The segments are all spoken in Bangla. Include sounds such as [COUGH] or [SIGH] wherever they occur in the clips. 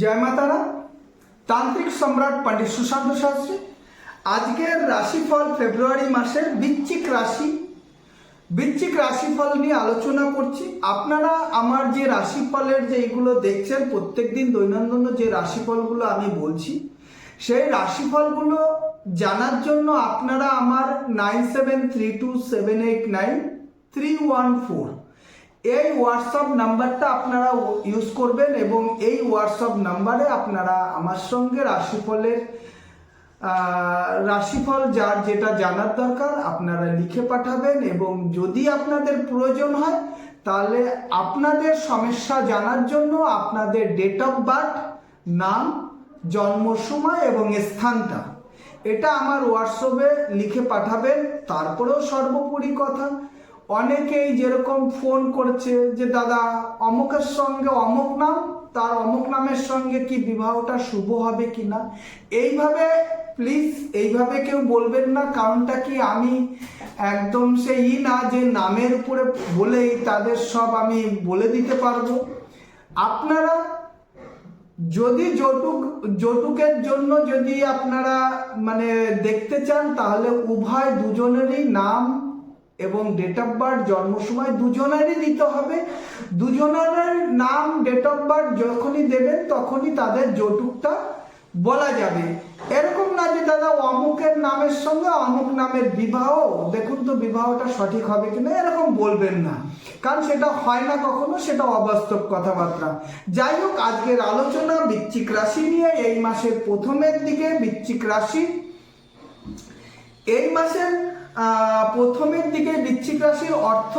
জয় মাতারা। তান্ত্রিক সম্রাট পণ্ডিত সুশান্ত শাস্ত্রী। আজকের রাশিফল ফেব্রুয়ারি মাসের বৃশ্চিক রাশি। বৃশ্চিক রাশিফল নিয়ে আলোচনা করছি। আপনারা আমার যে রাশিফলের যে এগুলো দেখছেন, প্রত্যেকদিন দৈনন্দিন যে রাশিফলগুলো আমি বলছি, সেই রাশিফলগুলো জানার জন্য আপনারা আমার nine seven three two seven eight nine three one four এই হোয়াটসঅ্যাপ নাম্বারটা আপনারা ইউজ করবেন এবং এই হোয়াটসঅ্যাপ নাম্বারে আপনারা আমার সঙ্গে রাশিফলের রাশিফল যার যেটা জানার দরকার আপনারা লিখে পাঠাবেন এবং যদি আপনাদের প্রয়োজন হয় তাহলে আপনাদের সমস্যা জানার জন্য আপনাদের ডেট অফ বার্থ নাম, জন্ম সময় এবং স্থানটা। এটা আমার হোয়াটসঅ্যাপে লিখে পাঠাবেন, তারপরেও সর্বোপরি কথা। অনেকেই যেরকম ফোন করছে যে, দাদা, অমুকের সঙ্গে অমুক নাম? তার অমুক নামের সঙ্গে কি বিবাহটা শুভ হবে কি না এইভাবে প্লিজ এইভাবে কেউ বলবেন না। কারণটা কি? আমি একদম সেই না যে, নামের উপরে বলেই তাদের সব আমি বলে দিতে পারব। আপনারা যদি যৌতুক, যৌতুকের জন্য যদি আপনারা মানে দেখতে চান, তাহলে উভয় দুজনেরই নাম এবং ডেট অফ বার্থ জন্ম সময় দুজনেরই দিতে হবে। দুজনের নাম ডেট অফ বার্থ যখনই দেবেন তখনই তাদের যৌতুকটা বলা যাবে। এরকম না যে দাদা অমুকের নামের সঙ্গে অমুক নামের বিবাহ, দেখুন তো বিবাহটা সঠিক হবে কিনা, এরকম বলবেন না। কারণ সেটা হয় না কখনো, সেটা অবাস্তব কথাবার্তা। যাই হোক, আজকের আলোচনা বৃশ্চিক রাশি নিয়ে, এই মাসের প্রথমের দিকে বৃশ্চিক রাশি। এই মাসের প্রথমের দিকে বৃশ্চিক রাশির অর্থ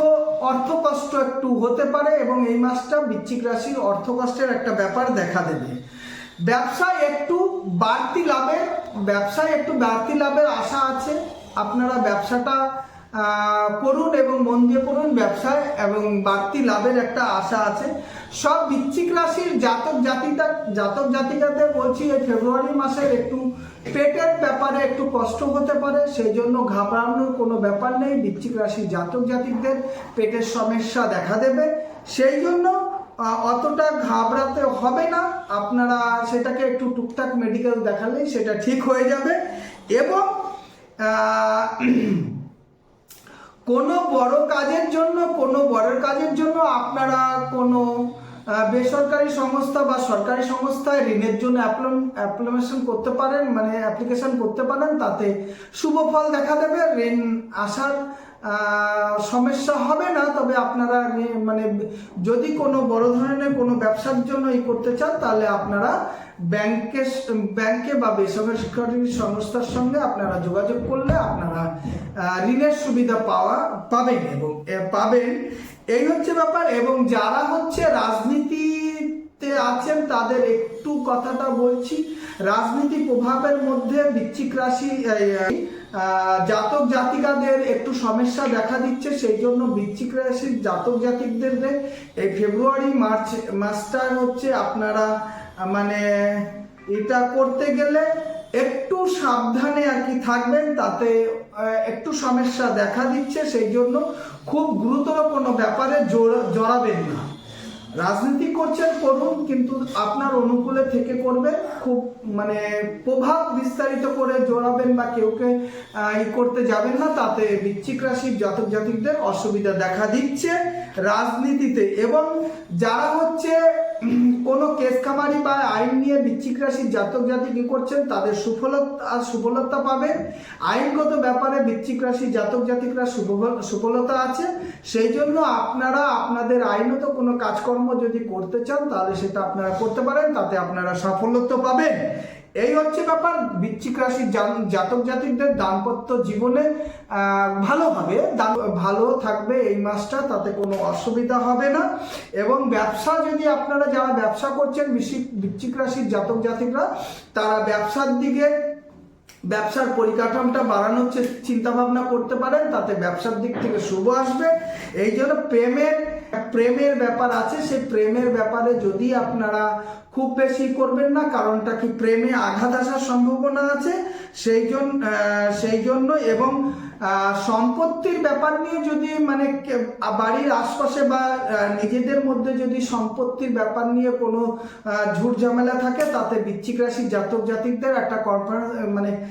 অর্থ কষ্ট একটু হতে পারে এবং এই মাসটা বৃশ্চিক রাশির অর্থ কষ্টের একটা ব্যাপার দেখা দেবে। ব্যবসায় একটু বাড়তি লাভের, ব্যবসায় একটু বাড়তি লাভের আশা আছে। আপনারা ব্যবসাটা করুন এবং মন দিয়ে করুন ব্যবসায় এবং বাড়তি লাভের একটা আশা আছে। সব বৃশ্চিক রাশির জাতক জাতিকা জাতক জাতিকাদের বলছি, এই ফেব্রুয়ারি মাসের একটু পেটের ব্যাপারে একটু কষ্ট হতে পারে সেই জন্য ঘাবড়ানোর কোনো ব্যাপার নেই। বৃশ্চিক রাশির জাতক জাতিকদের পেটের সমস্যা দেখা দেবে। সেই জন্য অতটা ঘাবড়াতে হবে না। আপনারা সেটাকে একটু টুকটাক মেডিকেল দেখালেই সেটা ঠিক হয়ে যাবে। এবং কোনো বড় কাজের জন্য, কোনো বড় কাজের জন্য আপনারা কোনো বেসরকারি সংস্থা বা সরকারি সংস্থায় ঋণের জন্য অ্যাপ্লিকেশন করতে পারেন মানে অ্যাপ্লিকেশন করতে পারেন, তাতে শুভ ফল দেখা দেবে, ঋণ আসার সমস্যা হবে না, তবে আপনারা মানে যদি কোনো বড় ধরনের কোনো ব্যবসার জন্য এই করতে চান, তাহলে আপনারা ব্যাংকে ব্যাংকে বা বেসরকারি সংস্থার সঙ্গে আপনারা যোগাযোগ করলে আপনারা ঋণের সুবিধা পাওয়া, পাবেন এবং পাবেন। এই হচ্ছে ব্যাপার এবং যারা হচ্ছে রাজনীতিতে আছেন, তাদের একটু কথাটা বলছি। রাজনীতি প্রভাবের মধ্যে বৃশ্চিক রাশি জাতক জাতিকাদের একটু সমস্যা দেখা দিচ্ছে, সেই জন্য বৃশ্চিক রাশির জাতক জাতিকদের এই ফেব্রুয়ারি, মার্চ মাসটা হচ্ছে আপনারা মানে এটা করতে গেলে একটু সাবধানে আর কি থাকবেন, তাতে একটু সমস্যা দেখা দিচ্ছে, সেই জন্য খুব গুরুতর কোনো ব্যাপারে জড়াবেন না। রাজনীতি করছেন করুন, কিন্তু আপনার অনুকূলে থেকে করবে, খুব মানে প্রভাব বিস্তারিত করে জড়াবেন বা কেউকে ই করতে যাবেন না, তাতে বৃশ্চিক রাশির জাতক জাতিকদের অসুবিধা দেখা দিচ্ছে রাজনীতিতে। এবং যারা হচ্ছে কোনো কেস খামারি বা আইন নিয়ে বিচ্ছিক রাশির জাতক জাতি কি করছেন? তাদের সুফলতা সুফলতা পাবেন। আইনগত ব্যাপারে বিচ্ছিক রাশির জাতক জাতিকরা সুফল- সুফলতা আছে। সেই জন্য আপনারা আপনাদের আইনত কোনো কাজকর্ম যদি করতে চান, তাহলে সেটা আপনারা করতে পারেন। তাতে আপনারা সাফল্য পাবেন। এই হচ্ছে ব্যাপার। বৃশ্চিক রাশির জাতক জাতিকদের দাম্পত্য জীবনে ভালো হবে। ভালো থাকবে এই মাসটা, তাতে কোনো অসুবিধা হবে না। এবং ব্যবসা যদি আপনারা যারা ব্যবসা করছেন, বৃশ্চিক রাশির জাতক জাতিকরা তারা ব্যবসার দিকে ব্যবসার পরিকাঠামোটা বাড়ানোর চিন্তা ভাবনা করতে পারেন, তাতে ব্যবসার দিক থেকে শুভ আসবে। এই জন্য প্রেমের প্রেমের ব্যাপার আছে, সেই প্রেমের ব্যাপারে যদি আপনারা খুব বেশি করবেন না, কারণটা কি প্রেমে আঘাত আসার সম্ভাবনা আছে, সেই জন্য সেই জন্য এবং সম্পত্তির ব্যাপার নিয়ে যদি মানে বাড়ির আশপাশে বা নিজেদের মধ্যে যদি সম্পত্তির ব্যাপার নিয়ে কোনো ঝুট ঝামেলা থাকে, তাতে বৃশ্চিক রাশির জাতক জাতিকদের একটা কনফারেন্স মানে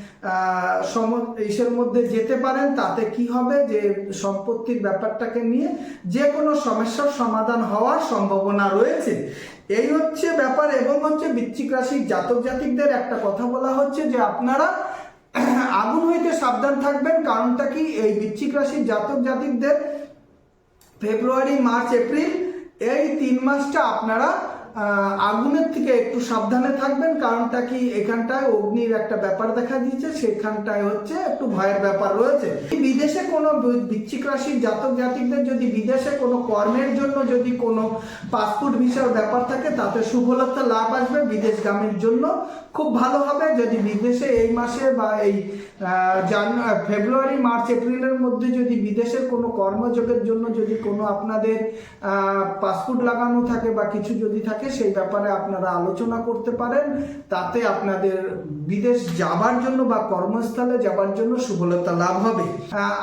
সম- ইসের মধ্যে যেতে পারেন। তাতে কি হবে যে, সম্পত্তির ব্যাপারটাকে নিয়ে যে কোনো সমস্যার সমাধান হওয়ার সম্ভাবনা রয়েছে। এই হচ্ছে ব্যাপার এবং হচ্ছে বৃশ্চিক রাশির জাতক জাতিকদের একটা কথা বলা হচ্ছে যে, আপনারা আগুন হইতে সাবধান থাকবেন, কারণটা কি? এই বৃশ্চিক রাশির জাতক জাতিকদের ফেব্রুয়ারি, মার্চ, এপ্রিল, এই তিন মাসটা আপনারা আগুনের থেকে একটু সাবধানে থাকবেন কারণটা কি? এখানটায় অগ্নির একটা ব্যাপার দেখা দিয়েছে সেখানটায় হচ্ছে একটু ভয়ের ব্যাপার রয়েছে। বিদেশে কোনো বৃশ্চিক রাশির জাতক জাতিকদের যদি বিদেশে কোনো কর্মের জন্য যদি কোনো পাসপোর্ট ভিসার ব্যাপার থাকে তাতে শুভলতা লাভ আসবে বিদেশগামীর জন্য। খুব ভালো হবে যদি বিদেশে এই মাসে বা এই আহ, জান ফেব্রুয়ারি মার্চ এপ্রিলের মধ্যে যদি বিদেশের কোনো কর্মযোগের জন্য যদি কোনো আপনাদের পাসপোর্ট লাগানো থাকে বা কিছু যদি থাকে সেই ব্যাপারে আপনারা আলোচনা করতে পারেন। তাতে আপনাদের বিদেশ যাবার জন্য বা কর্মস্থলে যাবার জন্য শুভলতা লাভ হবে।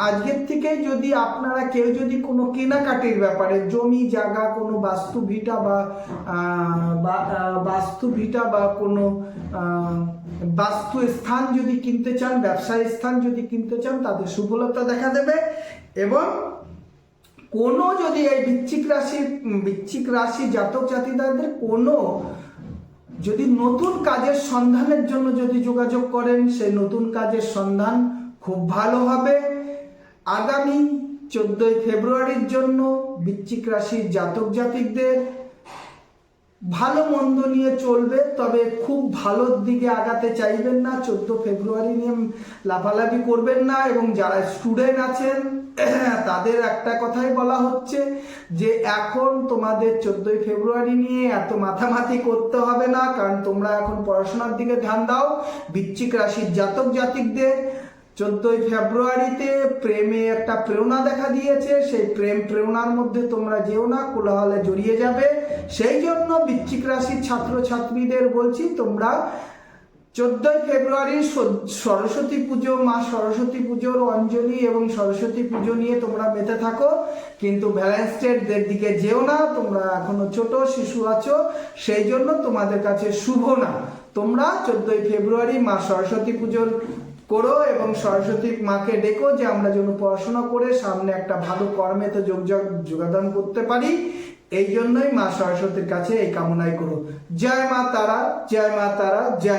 আজকের থেকে যদি আপনারা কেউ যদি কোনো কেনাকাটির ব্যাপারে জমি, জায়গা, কোনো বাস্তু ভিটা বা বাস্তু ভিটা বা কোনো বাস্তু স্থান যদি কিনতে চান, ব্যবসায়ী স্থান যদি কিনতে চান, তাদের শুভলতা দেখা দেবে। এবং কোনো যদি এই বিচ্ছিক রাশির বিচ্ছিক রাশি জাতক জাতিদারদের কোনো যদি নতুন কাজের সন্ধানের জন্য যদি যোগাযোগ করেন সেই নতুন কাজের সন্ধান খুব ভালো হবে। আগামী চোদ্দই ফেব্রুয়ারির জন্য বিচ্ছিক রাশির জাতক জাতিকদের ভালো মন্দ নিয়ে চলবে, তবে খুব ভালোর দিকে আগাতে চাইবেন না। চোদ্দ ফেব্রুয়ারি নিয়ে লাফালাফি করবেন না এবং যারা স্টুডেন্ট আছেন, [CLEARS THROAT] তাদের একটা কথাই বলা হচ্ছে যে, এখন তোমাদের চোদ্দই ফেব্রুয়ারি নিয়ে এত মাথামাতি করতে হবে না, কারণ তোমরা এখন পড়াশোনার দিকে ধ্যান দাও। বৃশ্চিক রাশির জাতক জাতিকদের চোদ্দই ফেব্রুয়ারিতে প্রেমে একটা প্রেরণা দেখা দিয়েছে। সেই প্রেম প্রেরণার মধ্যে তোমরা যেও না, কোলাহলে জড়িয়ে যাবে। সেই জন্য বৃশ্চিক রাশির ছাত্রছাত্রীদের বলছি, তোমরা চোদ্দই ফেব্রুয়ারি সরস্বতী পুজো, মা সরস্বতী পুজোর অঞ্জলি এবং সরস্বতী পুজো নিয়ে তোমরা মেতে থাকো। কিন্তু ভ্যালেন্স ডের দিকে যেও না, তোমরা এখনও ছোট, শিশু আছো, সেই জন্য তোমাদের কাছে শুভ না। তোমরা চোদ্দই ফেব্রুয়ারি মা সরস্বতী পুজোর করো এবং সরস্বতী মাকে ডেকো যে আমরা যেন পড়াশোনা করে সামনে একটা ভালো কর্মে তো যোগ যোগদান করতে পারি। এই জন্যই মা সরস্বতীর কাছে এই কামনাই করো। জয় মা তারা, জয় মা তারা, জয়